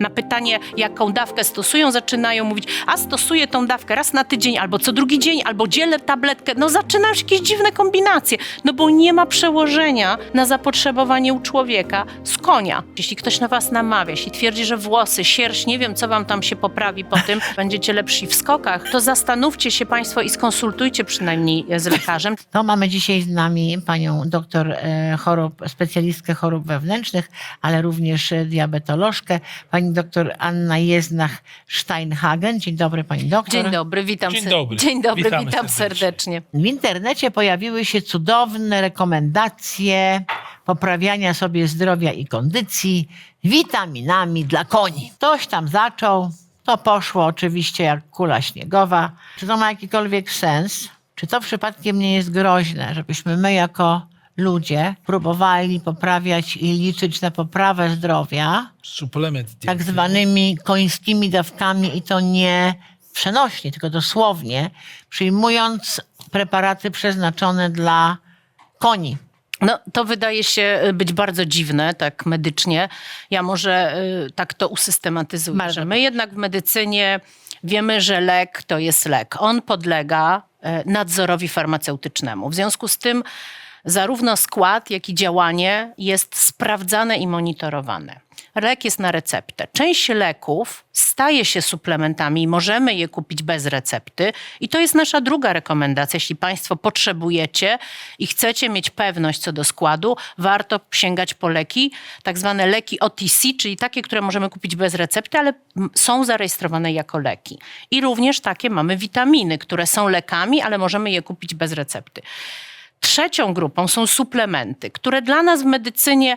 Na pytanie, jaką dawkę stosują, zaczynają mówić, a stosuję tą dawkę raz na tydzień, albo co drugi dzień, albo dzielę tabletkę. No zaczynają się jakieś dziwne kombinacje, no bo nie ma przełożenia na zapotrzebowanie u człowieka z konia. Jeśli ktoś na was namawia, jeśli twierdzi, że włosy, sierść, nie wiem, co wam tam się poprawi po tym, będziecie lepsi w skokach, to zastanówcie się państwo i skonsultujcie przynajmniej z lekarzem. No, mamy dzisiaj z nami panią doktor e, chorób, specjalistkę chorób wewnętrznych, ale również e, diabetolożkę, pani doktor Anna Jeznach-Steinhagen. Dzień dobry pani doktor. Dzień dobry, witam Dzień ser- dobry. Dzień dobry, Witamy witam serdecznie. serdecznie. W internecie pojawiły się cudowne rekomendacje poprawiania sobie zdrowia i kondycji witaminami dla koni. Ktoś tam zaczął, to poszło oczywiście jak kula śniegowa. Czy to ma jakikolwiek sens? Czy to przypadkiem nie jest groźne, żebyśmy my jako ludzie próbowali poprawiać i liczyć na poprawę zdrowia Suplement tak zwanymi końskimi dawkami i to nie przenośnie, tylko dosłownie, przyjmując preparaty przeznaczone dla koni. No, to wydaje się y, być bardzo dziwne, tak medycznie. Ja może y, tak to usystematyzuję. Bardzo Że my jednak w medycynie wiemy, że lek to jest lek. On podlega y, nadzorowi farmaceutycznemu. W związku z tym zarówno skład, jak i działanie jest sprawdzane i monitorowane. Lek jest na receptę. Część leków staje się suplementami i możemy je kupić bez recepty. I to jest nasza druga rekomendacja. Jeśli Państwo potrzebujecie i chcecie mieć pewność co do składu, warto sięgać po leki, tak zwane leki OTC, czyli takie, które możemy kupić bez recepty, ale są zarejestrowane jako leki. I również takie mamy witaminy, które są lekami, ale możemy je kupić bez recepty. Trzecią grupą są suplementy, które dla nas w medycynie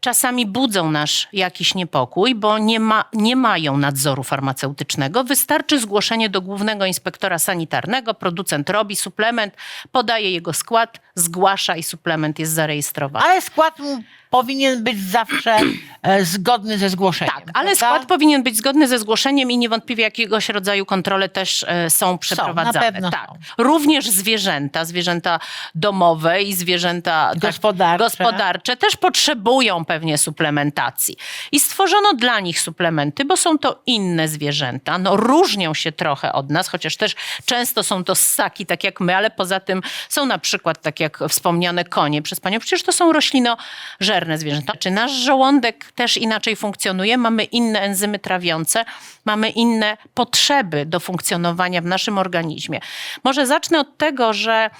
czasami budzą nasz jakiś niepokój, bo nie, ma, nie mają nadzoru farmaceutycznego. Wystarczy zgłoszenie do głównego inspektora sanitarnego, producent robi suplement, podaje jego skład, zgłasza i suplement jest zarejestrowany. Ale skład mu powinien być zawsze e, zgodny ze zgłoszeniem. Tak, ale prawda? skład powinien być zgodny ze zgłoszeniem i niewątpliwie jakiegoś rodzaju kontrole też e, są przeprowadzane. pewno tak. są. Również zwierzęta, zwierzęta domowe i zwierzęta tak, Gospodarcze. gospodarcze też potrzebują pewnie suplementacji. I stworzono dla nich suplementy, bo są to inne zwierzęta. No, różnią się trochę od nas, chociaż też często są to ssaki, tak jak my, ale poza tym są na przykład, tak jak wspomniane konie przez panią, przecież to są roślinożerne zwierzęta. Czy nasz żołądek też inaczej funkcjonuje? Mamy inne enzymy trawiące, mamy inne potrzeby do funkcjonowania w naszym organizmie. Może zacznę od tego, że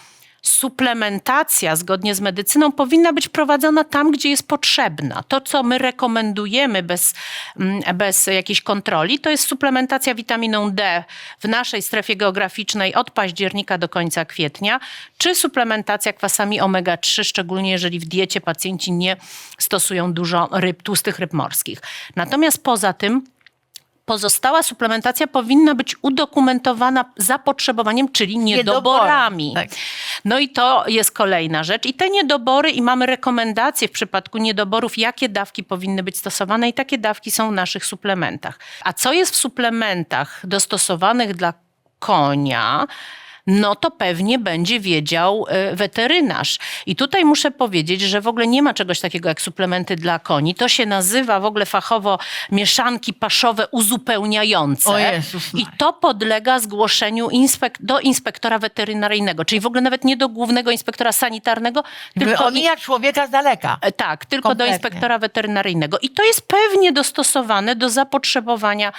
suplementacja zgodnie z medycyną powinna być prowadzona tam, gdzie jest potrzebna. To, co my rekomendujemy bez, mm, bez jakiejś kontroli, to jest suplementacja witaminą D w naszej strefie geograficznej od października do końca kwietnia, czy suplementacja kwasami omega-3, szczególnie jeżeli w diecie pacjenci nie stosują dużo ryb, tłustych ryb morskich. Natomiast poza tym pozostała suplementacja powinna być udokumentowana zapotrzebowaniem, czyli niedoborami. Tak. No i to jest kolejna rzecz. I te niedobory, i mamy rekomendacje w przypadku niedoborów, jakie dawki powinny być stosowane, i takie dawki są w naszych suplementach. A co jest w suplementach dostosowanych dla konia? No to pewnie będzie wiedział y, weterynarz. I tutaj muszę powiedzieć, że w ogóle nie ma czegoś takiego jak suplementy dla koni. To się nazywa w ogóle fachowo mieszanki paszowe uzupełniające. O Jezus I to podlega zgłoszeniu inspek- do inspektora weterynaryjnego, czyli w ogóle nawet nie do głównego inspektora sanitarnego, tylko i- Omija człowieka z daleka. E, Tak, tylko Kompletnie. do inspektora weterynaryjnego. I to jest pewnie dostosowane do zapotrzebowania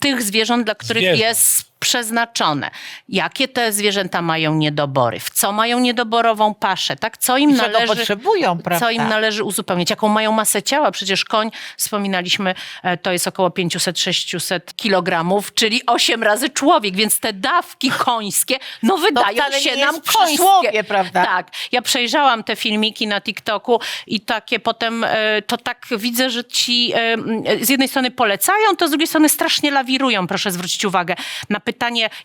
tych zwierząt, dla których Zwierząt. jest przeznaczone. Jakie te zwierzęta mają niedobory? W co mają niedoborową paszę? Tak? Co im I czego należy, potrzebują, prawda? co im należy uzupełnić? Jaką mają masę ciała? Przecież koń, wspominaliśmy, e, to jest około 500-600 kilogramów, czyli 8 razy człowiek, więc te dawki końskie, no wydają wcale się nie nam jest przysłowie, końskie. prawda? Tak, ja przejrzałam te filmiki na TikToku i takie potem e, to tak widzę, że ci e, z jednej strony polecają, to z drugiej strony strasznie lawirują, proszę zwrócić uwagę. Na pytanie,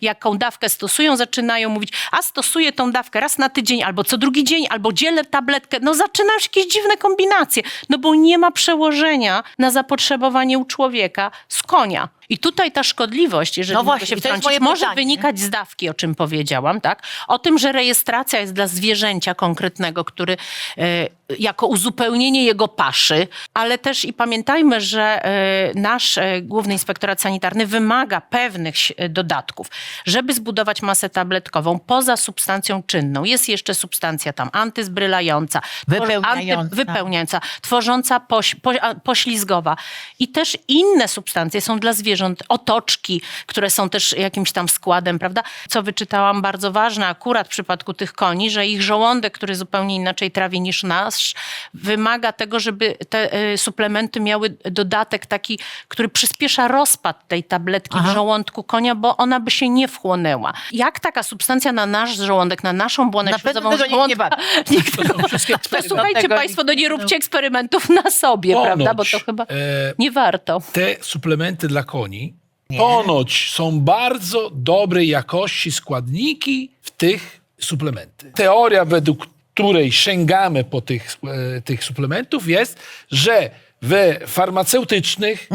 jaką dawkę stosują, zaczynają mówić, a stosuję tą dawkę raz na tydzień, albo co drugi dzień, albo dzielę tabletkę. No zaczynają się jakieś dziwne kombinacje, no bo nie ma przełożenia na zapotrzebowanie u człowieka z konia. I tutaj ta szkodliwość, jeżeli No właśnie, się wtrącić, może pytanie, wynikać z dawki, o czym powiedziałam, tak? O tym, że rejestracja jest dla zwierzęcia konkretnego, który e, jako uzupełnienie jego paszy, ale też i pamiętajmy, że e, nasz e, Główny Inspektorat Sanitarny wymaga pewnych dodatków, żeby zbudować masę tabletkową poza substancją czynną. Jest jeszcze substancja tam antyzbrylająca, Wypełniająca. wypełniająca, tworząca poś, poślizgowa. I też inne substancje są dla zwierząt, otoczki, które są też jakimś tam składem, prawda? Co wyczytałam, bardzo ważne akurat w przypadku tych koni, że ich żołądek, który zupełnie inaczej trawi niż nasz, wymaga tego, żeby te y, suplementy miały dodatek taki, który przyspiesza rozpad tej tabletki Aha. w żołądku konia, bo ona by się nie wchłonęła. Jak taka substancja na nasz żołądek, na naszą błonę Na śluzową nikt nie żołądka... bada. Nikt tego, to słuchajcie państwo, no nie róbcie eksperymentów na sobie, Ponoć, prawda? Bo to chyba e, nie warto. te suplementy dla koni ponoć są bardzo dobrej jakości składniki w tych suplementy. Teoria, według której sięgamy po tych, e, tych suplementów jest, że we farmaceutycznych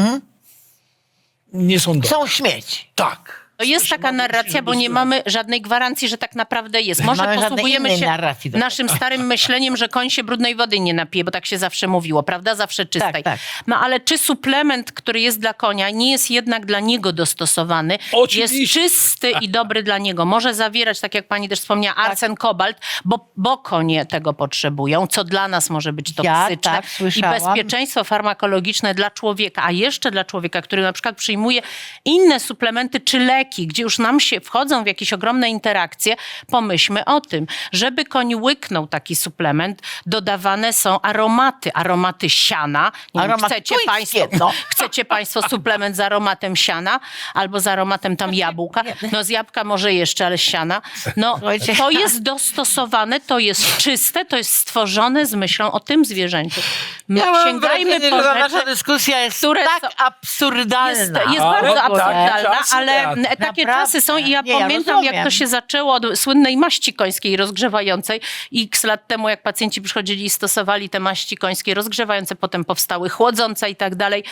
nie są dobre. Są śmieci. Tak. To jest taka narracja, bo nie mamy żadnej gwarancji, że tak naprawdę jest. Może mamy żadnej posługujemy innej się narracji do naszym starym myśleniem, że koń się brudnej wody nie napije, bo tak się zawsze mówiło, prawda? Zawsze czystej. tak. No ale czy suplement, który jest dla konia, nie jest jednak dla niego dostosowany, Oczywiście. jest czysty i dobry dla niego. Może zawierać, tak jak pani też wspomniała, arsen, kobalt, bo, bo konie tego potrzebują, co dla nas może być Ja toksyczne. tak I słyszałam. bezpieczeństwo farmakologiczne dla człowieka, a jeszcze dla człowieka, który na przykład przyjmuje inne suplementy czy leki, gdzie już nam się wchodzą w jakieś ogromne interakcje, pomyślmy o tym. Żeby koń łyknął taki suplement, dodawane są aromaty, aromaty siana. Nie wiem, Aromat chcecie, tuńskie, państwo, no. chcecie państwo suplement z aromatem siana albo z aromatem tam jabłka? No z jabłka może jeszcze, ale z siana. No to jest dostosowane, to jest czyste, to jest stworzone z myślą o tym zwierzęciu. My Ja mam sięgajmy wrażenie, po że ta rzeczy, nasza dyskusja jest które tak są- absurdalna. jest, jest bardzo tak, absurdalna, ale tak. Takie Naprawdę. czasy są i ja Nie, ja pamiętam, jak rozumiem. to się zaczęło od słynnej maści końskiej rozgrzewającej. X lat temu, jak pacjenci przychodzili i stosowali te maści końskie rozgrzewające, potem powstały chłodzące i tak dalej.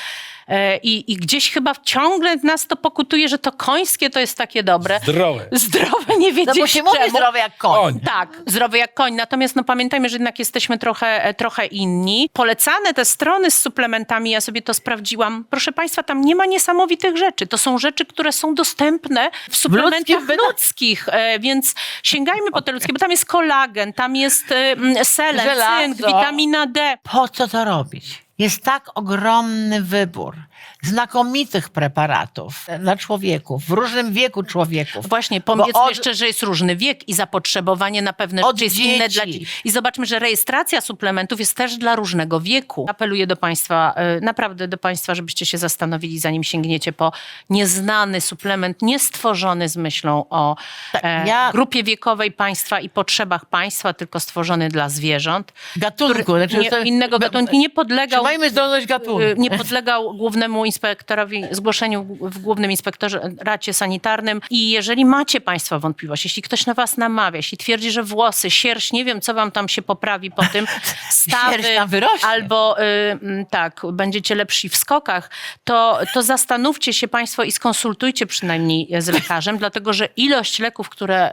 E, I, I gdzieś chyba ciągle nas to pokutuje, że to końskie to jest takie dobre. Zdrowe. Zdrowe, nie No wiedzieć bo się mówi czemu. zdrowe jak koń. Koń. Tak, zdrowy jak koń. Natomiast no, pamiętajmy, że jednak jesteśmy trochę, e, trochę inni. Polecane te strony z suplementami, ja sobie to sprawdziłam. Proszę Państwa, tam nie ma niesamowitych rzeczy. To są rzeczy, które są dostępne w suplementach ludzkim wyda- ludzkich, e, więc sięgajmy po te ludzkie, bo tam jest kolagen, tam jest e, selen, Żelazo. cynk, witamina D. Po co to robić? Jest tak ogromny wybór znakomitych preparatów dla człowieków, w różnym wieku człowieków. Właśnie, Bo powiedzmy od- jeszcze, że jest różny wiek i zapotrzebowanie na pewne rzeczy jest inne dla dzieci. dzieci. I zobaczmy, że rejestracja suplementów jest też dla różnego wieku. Apeluję do Państwa, e, naprawdę do Państwa, żebyście się zastanowili, zanim sięgniecie po nieznany suplement, niestworzony z myślą o Tak, e, ja- grupie wiekowej państwa i potrzebach państwa, tylko stworzony dla zwierząt. gatunku. Znaczy, Nie, to- innego gatunku nie podlegał Zdolność gatunku. y, nie podlegał głównemu inspektorowi, zgłoszeniu w Głównym Inspektoracie Sanitarnym. I jeżeli macie Państwo wątpliwość, jeśli ktoś na Was namawia, jeśli twierdzi, że włosy, sierść, nie wiem, co Wam tam się poprawi po tym, stawy, Sierść nam wyrośnie. albo y, tak, będziecie lepsi w skokach, to, to zastanówcie się Państwo i skonsultujcie przynajmniej z lekarzem, dlatego że ilość leków, które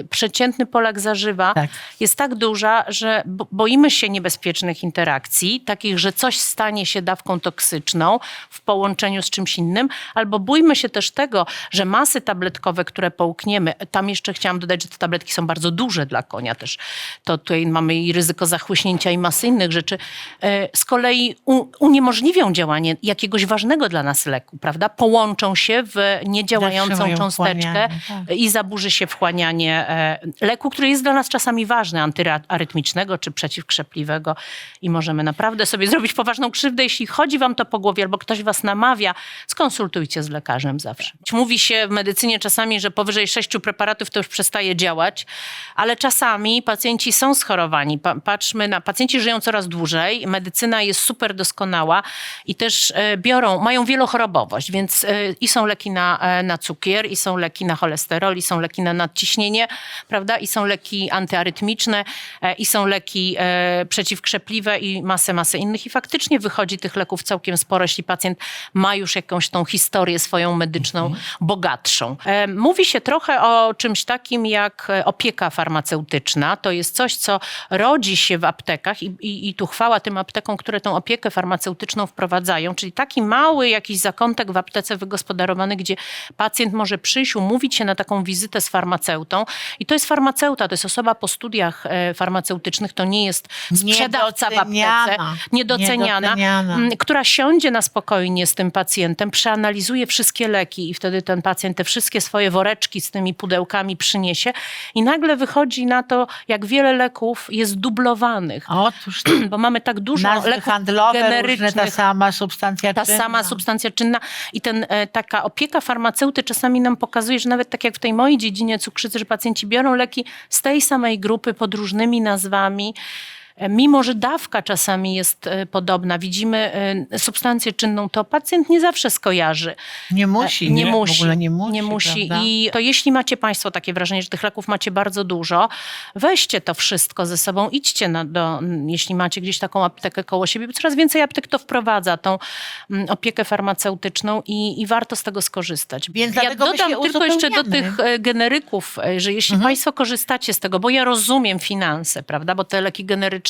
y, przeciętny Polak zażywa, Tak. jest tak duża, że bo- boimy się niebezpiecznych interakcji, takich, że coś stanie się dawką toksyczną w połączeniu z czymś innym, albo bójmy się też tego, że masy tabletkowe, które połkniemy, tam jeszcze chciałam dodać, że te tabletki są bardzo duże dla konia też. To tutaj mamy i ryzyko zachłyśnięcia i masy innych rzeczy. E, Z kolei uniemożliwią działanie jakiegoś ważnego dla nas leku, prawda? Połączą się w niedziałającą cząsteczkę tak. i zaburzy się wchłanianie e, leku, który jest dla nas czasami ważny, antyarytmicznego czy przeciwkrzepliwego i możemy naprawdę sobie zrobić poważną krzywdę, jeśli chodzi wam to po głowie albo ktoś was namawia, skonsultujcie z lekarzem zawsze. Mówi się w medycynie czasami, że powyżej sześciu preparatów to już przestaje działać, ale czasami pacjenci są schorowani. Pa- patrzmy na, pacjenci żyją coraz dłużej, medycyna jest super doskonała i też e, biorą, mają wielochorobowość, więc e, i są leki na, e, na cukier, i są leki na cholesterol, i są leki na nadciśnienie, prawda, i są leki antyarytmiczne, i są leki przeciwkrzepliwe i masę, masę innych i faktycznie wychodzi tych leków całkiem sporo, jeśli pacjent ma już jakąś tą historię swoją medyczną bogatszą. E, Mówi się trochę o czymś takim jak e, opieka farmaceutyczna. To jest coś, co rodzi się w aptekach i, i, i tu chwała tym aptekom, które tą opiekę farmaceutyczną wprowadzają, czyli taki mały jakiś zakątek w aptece wygospodarowany, gdzie pacjent może przyjść, umówić się na taką wizytę z farmaceutą i to jest farmaceuta, to jest osoba po studiach e, farmaceutycznych, to nie jest sprzedawca w aptece, Niedoceniana. Niedoceniana, Niedoceniana. m, która siądzie na spokojnie z tym pacjentem, przeanalizuje wszystkie leki i wtedy ten pacjent te wszystkie swoje woreczki z tymi pudełkami przyniesie i nagle wychodzi na to, jak wiele leków jest dublowanych. Otóż Bo mamy tak dużo nazwy leków handlowe, różne, generycznych, ta sama substancja ta czynna. sama substancja czynna i ten, e, taka opieka farmaceuty czasami nam pokazuje, że nawet tak jak w tej mojej dziedzinie cukrzycy, że pacjenci biorą leki z tej samej grupy pod różnymi nazwami. E, Mimo, że dawka czasami jest e, podobna, widzimy e, substancję czynną, to pacjent nie zawsze skojarzy. Nie musi. Nie, W musi. ogóle nie musi. Nie musi. prawda? I to jeśli macie Państwo takie wrażenie, że tych leków macie bardzo dużo, weźcie to wszystko ze sobą, idźcie na, do, jeśli macie gdzieś taką aptekę koło siebie, bo coraz więcej aptek to wprowadza, tą opiekę farmaceutyczną i, i warto z tego skorzystać. Więc ja dodam tylko jeszcze do tych e, generyków, e, że jeśli Państwo korzystacie z tego, bo ja rozumiem finanse, prawda, bo te leki generyczne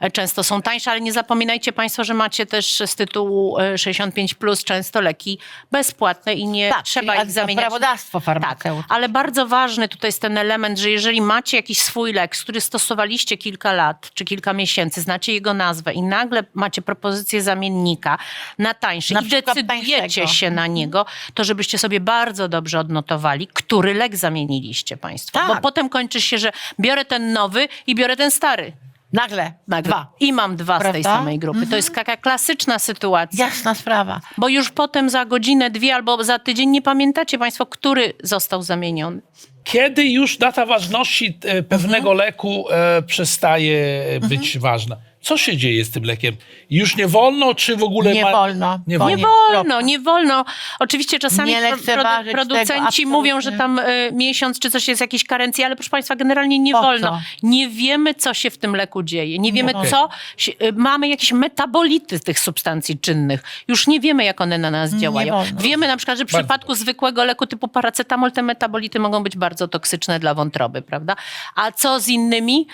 e, często są tańsze, ale nie zapominajcie Państwo, że macie też z tytułu e, 65 plus często leki bezpłatne i nie tak, trzeba ich zamieniać. Prawodawstwo Tak, ale bardzo ważny tutaj jest ten element, że jeżeli macie jakiś swój lek, który stosowaliście kilka lat czy kilka miesięcy, znacie jego nazwę i nagle macie propozycję zamiennika na tańszy Na i decydujecie tańszego. się na niego, to żebyście sobie bardzo dobrze odnotowali, który lek zamieniliście Państwo. Tak. Bo potem kończy się, że biorę ten nowy i biorę ten stary. Nagle. Nagle. Dwa. I mam dwa z tej Prawda? samej grupy. To jest taka klasyczna sytuacja. Jasna sprawa. Bo już potem za godzinę, dwie albo za tydzień nie pamiętacie Państwo, który został zamieniony. Kiedy już data ważności e, pewnego leku e, przestaje być ważna? Co się dzieje z tym lekiem? Już nie wolno, czy w ogóle Nie ma... wolno. Nie Bo Nie wolno. wolno, nie wolno. Oczywiście czasami Nie pro- lekceważyć producenci tego, mówią, że tam y, miesiąc czy coś jest jakiejś karencji, ale proszę Państwa, generalnie nie Po co? wolno. Nie wiemy, co się w tym leku dzieje. Nie wiemy, Okej. co... się- y, Mamy jakieś metabolity tych substancji czynnych. Już nie wiemy, jak one na nas działają. wolno. Wiemy na przykład, że w Bardzo przypadku zwykłego leku typu paracetamol te metabolity mogą być bardzo toksyczne dla wątroby, prawda? A co z innymi?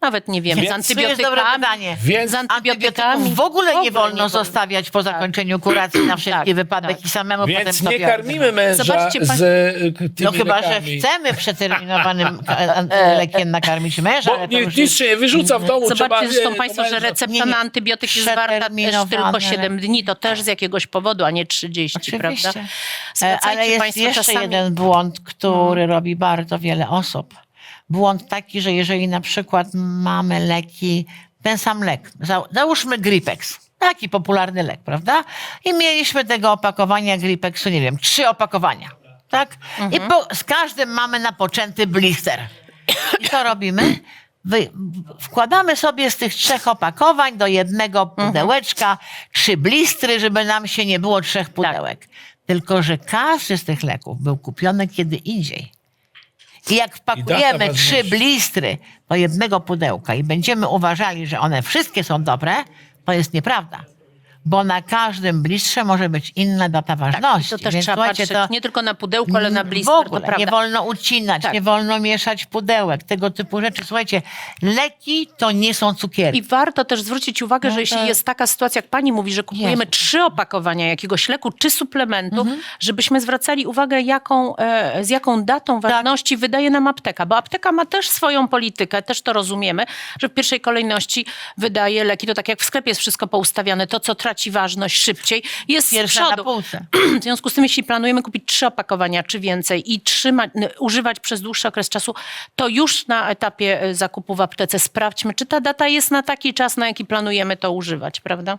Nawet nie wiemy. Więc- z To jest dobre antybiotykami. pytanie. Więc Z antybiotykami. Antybiotyków w ogóle nie wolno zostawiać po zakończeniu kuracji na wszelki Tak, wypadek tak. i samemu Więc potem nie sobie karmimy męża Zobaczcie, z pań- e, tymi No chyba, że lekami. chcemy przeterminowanym ka- an- lekiem nakarmić męża, Bo ale to nie, już nic jest... się nie wyrzuca w domu. trzeba, Zobaczcie zresztą e, Państwo, że recepta Nie, nie. na antybiotyk jest warta też Przeterminowane. tylko 7 dni. To też z jakiegoś powodu, a nie 30, Oczywiście. prawda? E, Zwracajcie Ale jest państwo jeszcze czasami- jeden błąd, który robi bardzo wiele osób. Błąd taki, że jeżeli na przykład mamy leki, ten sam lek, za- załóżmy Gripex, taki popularny lek, prawda? I mieliśmy tego opakowania Gripexu, nie wiem, trzy opakowania, tak? I po, z każdym mamy napoczęty blister. I co robimy? Wy, wkładamy sobie z tych trzech opakowań do jednego pudełeczka trzy blistry, żeby nam się nie było trzech pudełek. Tylko, że każdy z tych leków był kupiony kiedy indziej. I jak wpakujemy ważności. trzy blistry do jednego pudełka i będziemy uważali, że one wszystkie są dobre, to jest nieprawda. Bo na każdym blistrze może być inna data ważności. Tak, To też Więc trzeba patrzeć to nie tylko na pudełko, ale na w blister, to ogóle nie wolno ucinać, Tak. nie wolno mieszać pudełek, tego typu rzeczy. Słuchajcie, leki to nie są cukierki. I warto też zwrócić uwagę, No że jeśli tak. jest taka sytuacja, jak pani mówi, że kupujemy Jest. trzy opakowania jakiegoś leku czy suplementu, Mhm. żebyśmy zwracali uwagę, jaką, e, z jaką datą Tak. ważności wydaje nam apteka. Bo apteka ma też swoją politykę, też to rozumiemy, że w pierwszej kolejności wydaje leki. To tak jak w sklepie jest wszystko poustawiane, to co traci ważność szybciej jest z Pierwsza na przodu. półce. W związku z tym, jeśli planujemy kupić trzy opakowania czy więcej i trzymać, używać przez dłuższy okres czasu, to już na etapie e, zakupu w aptece sprawdźmy, czy ta data jest na taki czas, na jaki planujemy to używać, prawda?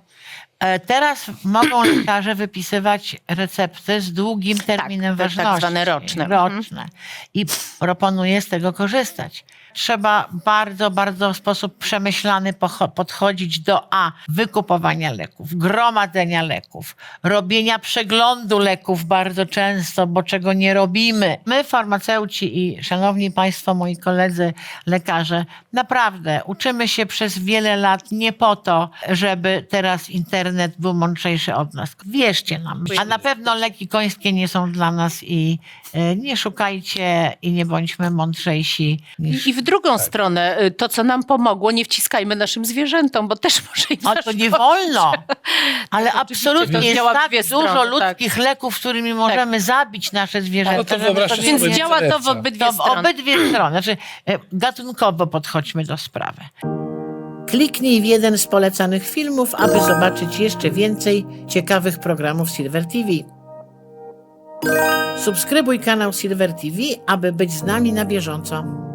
E, Teraz mogą lekarze wypisywać recepty z długim terminem tak ważności. zwane roczne. Roczne. I proponuję z tego korzystać. Trzeba bardzo, bardzo w sposób przemyślany podchodzić do A. Wykupowania leków, gromadzenia leków, robienia przeglądu leków bardzo często, bo czego nie robimy. My, farmaceuci i szanowni Państwo, moi koledzy lekarze, naprawdę uczymy się przez wiele lat nie po to, żeby teraz internet był mądrzejszy od nas. Wierzcie nam. A na pewno leki końskie nie są dla nas i e, nie szukajcie i nie bądźmy mądrzejsi niż I w drugą stronę, y, to co nam pomogło, nie wciskajmy naszym zwierzętom, bo też może im O, to nie wolno. Ale To absolutnie jest tak dużo strony, tak. ludzkich leków, którymi możemy zabić nasze zwierzęta. No to sobie Więc działa to w obydwie to w strony. obydwie strony. Znaczy, e, gatunkowo podchodźmy do sprawy. Kliknij w jeden z polecanych filmów, aby zobaczyć jeszcze więcej ciekawych programów Silver TV. Subskrybuj kanał Silver TV, aby być z nami na bieżąco.